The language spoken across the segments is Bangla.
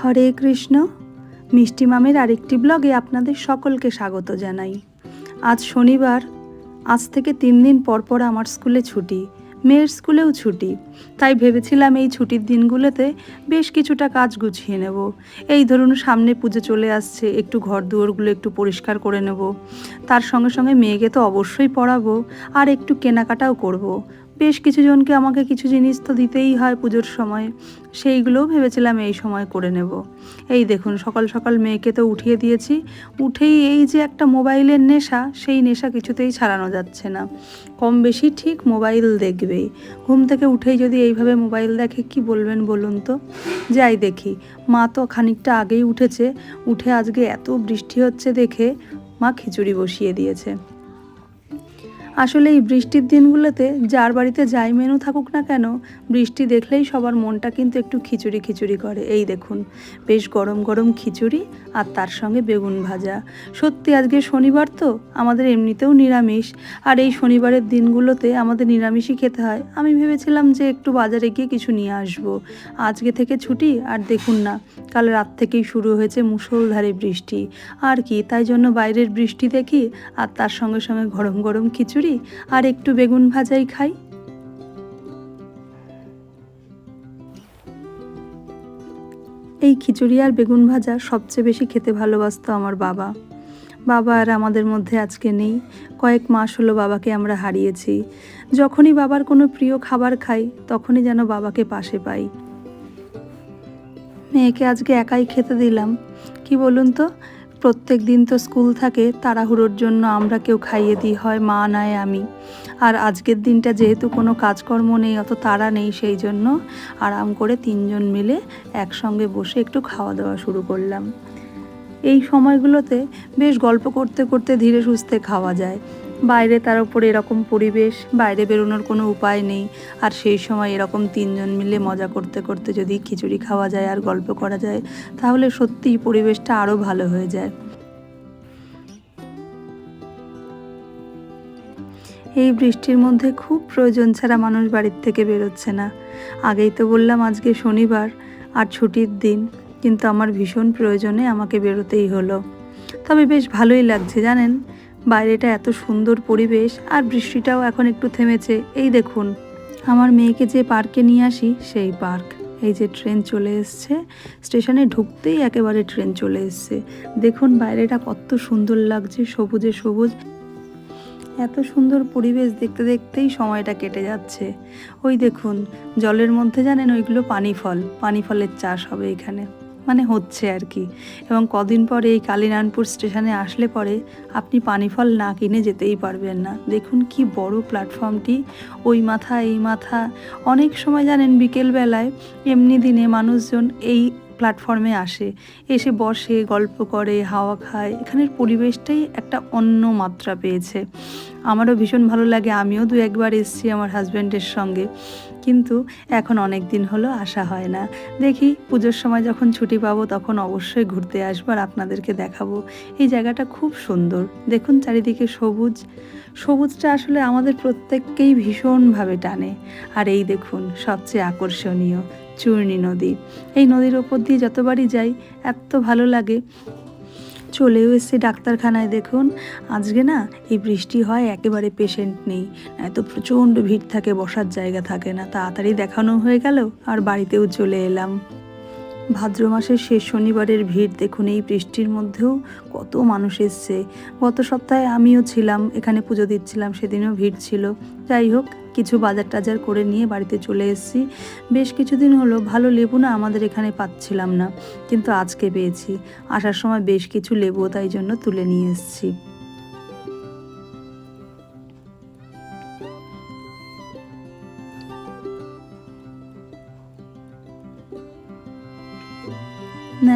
হরে কৃষ্ণ। মিষ্টি মামের আরেকটি ব্লগে আপনাদের সকলকে স্বাগত জানাই। আজ শনিবার, আজ থেকে তিন দিন পর পর আমার স্কুলে ছুটি, মেয়ের স্কুলেও ছুটি। তাই ভেবেছিলাম এই ছুটির দিনগুলোতে বেশ কিছুটা কাজ গুছিয়ে নেব। এই ধরুন সামনে পুজো চলে আসছে, একটু ঘর দুয়ারগুলো একটু পরিষ্কার করে নেব। তার সঙ্গে সঙ্গে মেয়েকে তো অবশ্যই পড়াবো, আর একটু কেনাকাটাও করব। বেশ কিছু জনকে আমাকে কিছু জিনিস তো দিতেই হয় পুজোর সময়। সেইগুলোও ভেবেছিলাম এই সময় করে নেব। এই দেখুন, সকাল সকাল মেয়েকে তো উঠিয়ে দিয়েছি। উঠেই এই যে একটা মোবাইলের নেশা, সেই নেশা কিছুতেই ছাড়ানো যাচ্ছে না। কম বেশি ঠিক মোবাইল দেখবেই। ঘুম থেকে উঠেই যদি এইভাবে মোবাইল দেখে কি বলবেন বলুন তো? যাই দেখি। মা তো খানিকটা আগেই উঠেছে। উঠে আজকে এত বৃষ্টি হচ্ছে দেখে মা খিচুড়ি বসিয়ে দিয়েছে। আসলে এই বৃষ্টির দিনগুলোতে যার বাড়িতে যাই মেনু থাকুক না কেন, বৃষ্টি দেখলেই সবার মনটা কিন্তু একটু খিচুড়ি খিচুড়ি করে। এই দেখুন, বেশ গরম গরম খিচুড়ি আর তার সঙ্গে বেগুন ভাজা। সত্যি আজকে শনিবার তো, আমাদের এমনিতেও নিরামিষ। আর এই শনিবারের দিনগুলোতে আমাদের নিরামিষই খেতে হয়। আমি ভেবেছিলাম যে একটু বাজারে গিয়ে কিছু নিয়ে আসব। আজকে থেকে ছুটি, আর দেখুন না, কাল রাত থেকেই শুরু হয়েছে মুষলধারে বৃষ্টি। আর কি, তাই জন্য বাইরের বৃষ্টি দেখি, আর তার সঙ্গে সঙ্গে গরম গরম খিচুড়ি আর একটু বেগুন ভাজাই খাই। এই খিচুড়ি আর বেগুন ভাজা সবচেয়ে বেশি খেতে ভালোবাসতো আমার বাবা। বাবা আর আমাদের মধ্যে আজকে নেই। কয়েক মাস হলো বাবাকে আমরা হারিয়েছি। যখনই বাবার কোনো প্রিয় খাবার খাই, তখনই যেন বাবাকে পাশে পাই। মেয়েকে আজকে একাই খেতে দিলাম। কি বলুন তো? প্রত্যেক দিন তো স্কুল থাকে, তাড়াহুড়োর জন্য আমরা কেউ খাইয়ে দিই, হয় মা নয় আমি। আর আজকের দিনটা যেহেতু কোনো কাজকর্ম নেই, অত তাড়া নেই সেই জন্য আরাম করে তিনজন মিলে একসঙ্গে বসে একটু খাওয়া দাওয়া শুরু করলাম। এই সময়গুলোতে বেশ গল্প করতে করতে ধীরে সুস্থে খাওয়া যায়। বাইরে তার উপর এরকম পরিবেশ, বাইরে বেরোনোর কোনো উপায় নেই। আর সেই সময় এরকম তিনজন মিলে মজা করতে করতে যদি খিচুড়ি খাওয়া যায় আর গল্প করা যায়, তাহলে সত্যিই পরিবেশটা আরও ভালো হয়ে যায়। এই বৃষ্টির মধ্যে খুব প্রয়োজন ছাড়া মানুষ বাড়ির থেকে বেরোচ্ছে না। আগেই তো বললাম আজকে শনিবার আর ছুটির দিন, কিন্তু আমার ভীষণ প্রয়োজনে আমাকে বেরোতেই হলো। তবে বেশ ভালোই লাগছে, জানেন? বাইরেটা এত সুন্দর পরিবেশ আর বৃষ্টিটাও এখন একটু থেমেছে। এই দেখুন, আমার মেয়েকে যে পার্কে নিয়ে আসি, সেই পার্ক। এই যে ট্রেন চলে এসছে, স্টেশনে ঢুকতেই একেবারে ট্রেন চলে এসছে। দেখুন, বাইরেটা কত সুন্দর লাগছে, সবুজে সবুজ। এত সুন্দর পরিবেশ দেখতে দেখতেই সময়টা কেটে যাচ্ছে। ওই দেখুন, জলের মধ্যে জানেন ওইগুলো পানি ফল পানি ফলের চাষ হবে এখানে। মানে হচ্ছে আর কি। এবং কদিন পরে এই কালীনারায়ণপুর স্টেশনে আসলে পরে আপনি পানি ফল না কিনে যেতেই পারবেন না। দেখুন কি বড় প্ল্যাটফর্মটি, ওই মাথা, এই মাথা। অনেক সময় জানেন, বিকেলবেলায় এমনি দিনে মানুষজন এই প্ল্যাটফর্মে আসে। এসে বসে, গল্প করে, হাওয়া খায়। এখানের পরিবেশটাই একটা অন্য মাত্রা পেয়েছে। আমারও ভীষণ ভালো লাগে, আমিও দু একবার এসেছি আমার হাজব্যান্ডের সঙ্গে। কিন্তু এখন অনেক দিন হলো আসা হয় না। দেখি পুজোর সময় যখন ছুটি পাবো তখন অবশ্যই ঘুরতে আসব আর আপনাদেরকে দেখাবো। এই জায়গাটা খুব সুন্দর। দেখুন চারিদিকে সবুজ। সবুজটা আসলে আমাদের প্রত্যেককেই ভীষণভাবে টানে। আর এই দেখুন, সবচেয়ে আকর্ষণীয় চূর্ণী নদী। এই নদীর ওপর দিয়ে যতবারই যাই, এত ভালো লাগে। চলেও এসেছি ডাক্তারখানায়, দেখুন। আজকে না, এই বৃষ্টি হয়, একেবারে পেশেন্ট নেই। এত প্রচণ্ড ভিড় থাকে, বসার জায়গা থাকে না। তাড়াতাড়ি দেখানো হয়ে গেল, আর বাড়িতেও চলে এলাম। ভাদ্র মাসের শেষ শনিবারের ভিড় দেখুন এই বৃষ্টির মধ্যেও কত মানুষ এসছে। গত সপ্তাহে আমিও ছিলাম, এখানে পুজো দিচ্ছিলাম, সেদিনও ভিড় ছিল। যাই হোক, কিছু বাজার টাজার করে নিয়ে বাড়িতে চলে এসেছি। বেশ কিছুদিন হলো, ভালো লেবু না আমাদের এখানে পাচ্ছিলাম না, কিন্তু আজকে পেয়েছি। আসার সময় বেশ কিছু লেবু তাই জন্য তুলে নিয়ে এসেছি।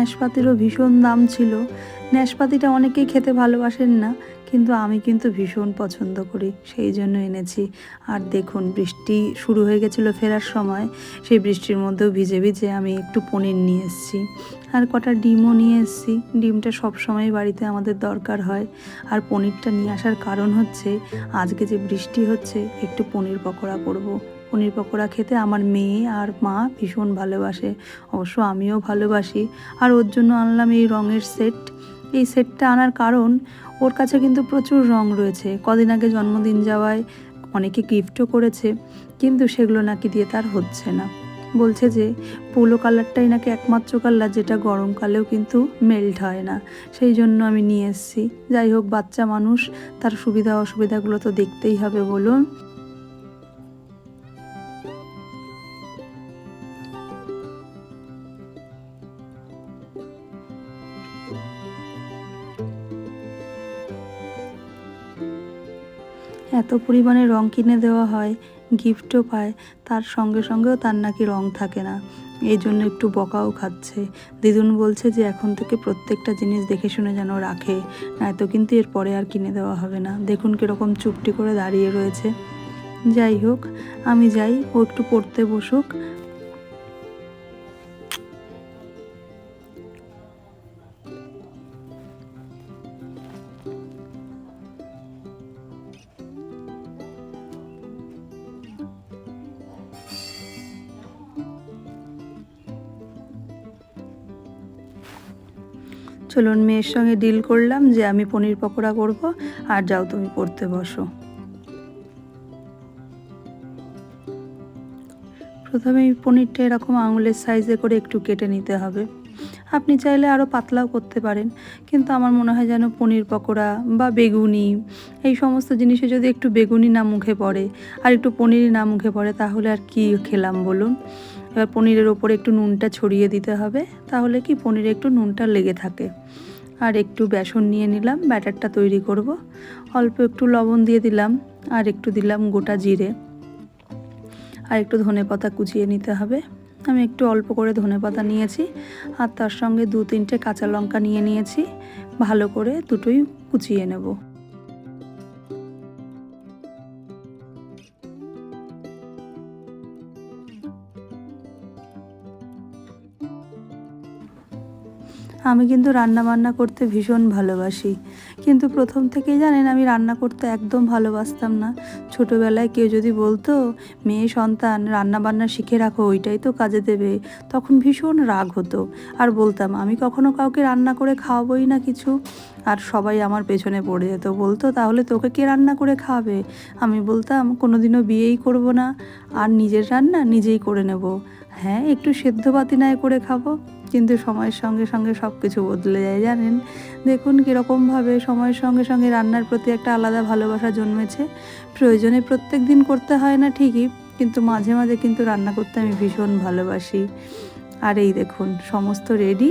ন্যাশপাতিরও ভীষণ দাম ছিল। ন্যাশপাতিটা অনেকেই খেতে ভালোবাসেন না, কিন্তু আমি কিন্তু ভীষণ পছন্দ করি, সেই জন্য এনেছি। আর দেখুন, বৃষ্টি শুরু হয়ে গেছিল ফেরার সময়, সেই বৃষ্টির মধ্যেও ভিজে ভিজে আমি একটু পনির নিয়ে এসেছি। আর কটা ডিমও নিয়ে এসেছি। ডিমটা সব সময় বাড়িতে আমাদের দরকার হয়। আর পনিরটা নিয়ে আসার কারণ হচ্ছে, আজকে যে বৃষ্টি হচ্ছে, একটু পনির পকোড়া করব। পনির পকোড়া খেতে আমার মেয়ে আর মা ভীষণ ভালোবাসে। অবশ্য আমিও ভালোবাসি। আর ওর জন্য আনলাম এই রঙের সেট। এই সেটটা আনার কারণ, ওর কাছে কিন্তু প্রচুর রং রয়েছে। কদিন আগে জন্মদিন যাওয়ায় অনেকে গিফটও করেছে, কিন্তু সেগুলো নাকি দিয়ে তার হচ্ছে না। বলছে যে, পোলো কালারটাই নাকি একমাত্র কালার যেটা গরমকালেও কিন্তু মেল্ট হয় না। সেই জন্য আমি নিয়ে এসেছি। যাই হোক, বাচ্চা মানুষ, তার সুবিধা অসুবিধাগুলো তো দেখতেই হবে, বলুন। এত পরিমাণে রং কিনে দেওয়া হয়, গিফটও পায়, তার সঙ্গে সঙ্গেও তার নাকি রং থাকে না। এই জন্য একটু বকাও খাচ্ছে। দিদুন বলছে যে, এখন থেকে প্রত্যেকটা জিনিস দেখে শুনে যেন রাখে এত কিন্তু এর পরে আর কিনে দেওয়া হবে না। দেখুন কীরকম চুপটি করে দাঁড়িয়ে রয়েছে। যাই হোক, আমি যাই, ও একটু পড়তে বসুক। চলুন মেয়ের সঙ্গে ডিল করলাম যে আমি পনির পকোড়া করব, আর যাও তুমি পড়তে বসো। প্রথমে পনিরটা এরকম আঙুলের সাইজে করে একটু কেটে নিতে হবে। আপনি চাইলে আরও পাতলাও করতে পারেন, কিন্তু আমার মনে হয় যেন পনির পকোড়া বা বেগুনি, এই সমস্ত জিনিসে যদি একটু বেগুনি না মুখে পড়ে, আর একটু পনির না মুখে পড়ে, তাহলে আর কি খেলাম বলুন? এবার পনিরের ওপরে একটু নুনটা ছড়িয়ে দিতে হবে, তাহলে কি পনিরে একটু নুনটা লেগে থাকে। আর একটু বেসন নিয়ে নিলাম, ব্যাটারটা তৈরি করব। অল্প একটু লবণ দিয়ে দিলাম, আর একটু দিলাম গোটা জিরে। আর একটু ধনে পাতা কুচিয়ে নিতে হবে। আমি একটু অল্প করে ধনে পাতা নিয়েছি, আর তার সঙ্গে দু তিনটে কাঁচা লঙ্কা নিয়ে নিয়েছি। ভালো করে দুটোই কুচিয়ে নেব। আমি কিন্তু রান্না বান্না করতে ভীষণ ভালোবাসি। কিন্তু প্রথম থেকেই জানেন, আমি রান্না করতে একদম ভালোবাসতাম না। ছোটোবেলায় কেউ যদি বলতো, মেয়ে, সন্তান রান্না বান্না শিখে রাখো, ওইটাই তো কাজে দেবে, তখন ভীষণ রাগ হতো। আর বলতাম, আমি কখনো কাউকে রান্না করে খাওয়াবোই না কিছু। আর সবাই আমার পেছনে পড়ে যেত, বলতো, তাহলে তোকে কে রান্না করে খাওয়াবে? আমি বলতাম, কোনোদিনও বিয়েই করব না, আর নিজের রান্না নিজেই করে নেব। হ্যাঁ একটু সেদ্ধ পাতিনায় করে খাব, কিন্তু সময়ের সঙ্গে সঙ্গে সব কিছু বদলে যায়, জানেন? দেখুন কীরকমভাবে সময়ের সঙ্গে সঙ্গে রান্নার প্রতি একটা আলাদা ভালোবাসা জন্মেছে। প্রয়োজনে প্রত্যেক দিন করতে হয় না ঠিকই, কিন্তু মাঝে মাঝে কিন্তু রান্না করতে আমি ভীষণ ভালোবাসি। আর এই দেখুন, সমস্ত রেডি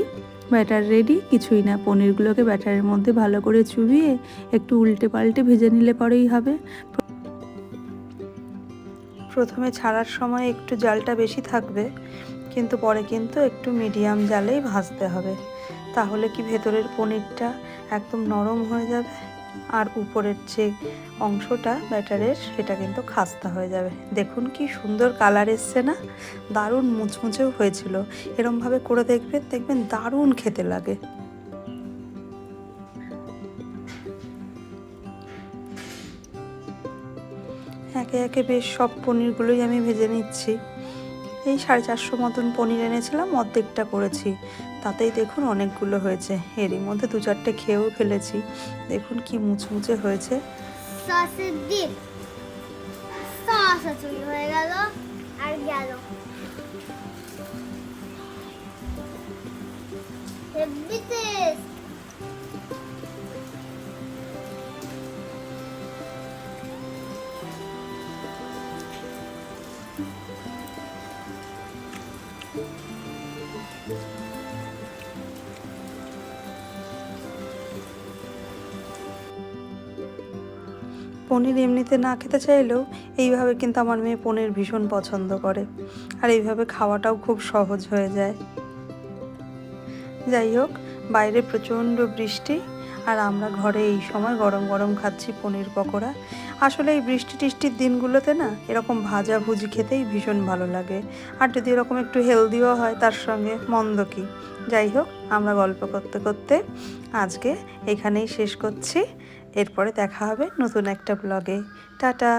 ব্যাটার রেডি কিছুই না, পনিরগুলোকে ব্যাটারের মধ্যে ভালো করে চুবিয়ে একটু উল্টে পাল্টে ভেজে নিলে পরেই হবে। প্রথমে ছাড়ার সময় একটু জালটা বেশি থাকবে, কিন্তু পরে কিন্তু একটু মিডিয়াম জালেই ভাজতে হবে। তাহলে কি ভেতরের পনিরটা একদম নরম হয়ে যাবে? আর উপরের যে অংশটা ব্যাটারের, সেটা কিন্তু খাস্তা হয়ে যাবে। দেখুন কি সুন্দর কালার এসছে না? দারুণ মুচমুচেও হয়েছিল। এরমভাবে করে দেখবেন দেখবেন দারুণ খেতে লাগে। একে বেশ সব পনিরগুলোই আমি ভেজে নিচ্ছি। এই সাড়ে চারশো মতন পনির এনেছিলাম, অর্ধেকটা করেছি। তাতেই দেখুন অনেকগুলো হয়েছে। এরই মধ্যে দু চারটে খেয়েও ফেলেছি। দেখুন কি মুচমুচে হয়েছে। হয়ে গেল আর গেল। পনির এমনিতে না খেতে চাইলেও এইভাবে কিন্তু আমার মেয়ে পনির ভীষণ পছন্দ করে। আর এইভাবে খাওয়াটাও খুব সহজ হয়ে যায়। যাই হোক, বাইরে প্রচণ্ড বৃষ্টি আর আমরা ঘরে এই সময় গরম গরম খাচ্ছি পনির পকোড়া। আসলে এই বৃষ্টি টিষ্টির দিনগুলোতে না এরকম ভাজা ভুজি খেতেই ভীষণ ভালো লাগে। আর যদি এরকম একটু হেলদিও হয়, তার সঙ্গে মন্দ কি? যাই হোক, আমরা গল্প করতে করতে আজকে এখানেই শেষ করছি। এরপরে দেখা হবে নতুন একটা ব্লগে টাটা!